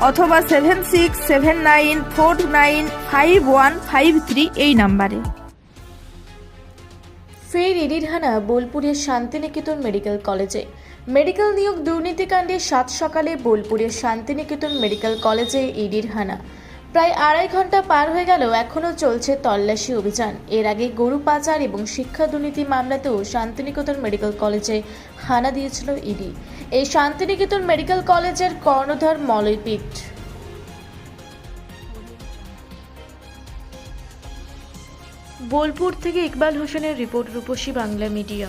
অথবা seven six, seven nine, four nine, five one, five three এই নাম্বারে। ফের ইডির হানা বোলপুরের শান্তিনিকেতন মেডিকেল কলেজে। মেডিকেল নিয়োগ দুর্নীতিকাণ্ডে সাত সকালে বোলপুরের শান্তিনিকেতন মেডিকেল কলেজে ইডির হানা প্রায় আড়াই ঘণ্টা পার হয়ে গেল এখনও চলছে তল্লাশি অভিযান। এর আগে গরু পাচার এবং শিক্ষা দুর্নীতি মামলাতেও শান্তিনিকেতন মেডিকেল কলেজে হানা দিয়েছিল ইডি। এই শান্তিনিকেতন মেডিকেল কলেজের কর্ণধার মলয়পীঠ বোলপুর থেকে ইকবাল হোসেনের রিপোর্ট রূপসী বাংলা মিডিয়া।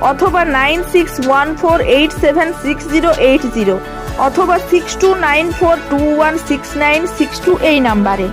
অথবা nine six one four eight seven six zero eight zero, অথবা six two nine four two one six nine six two এই নাম্বারে।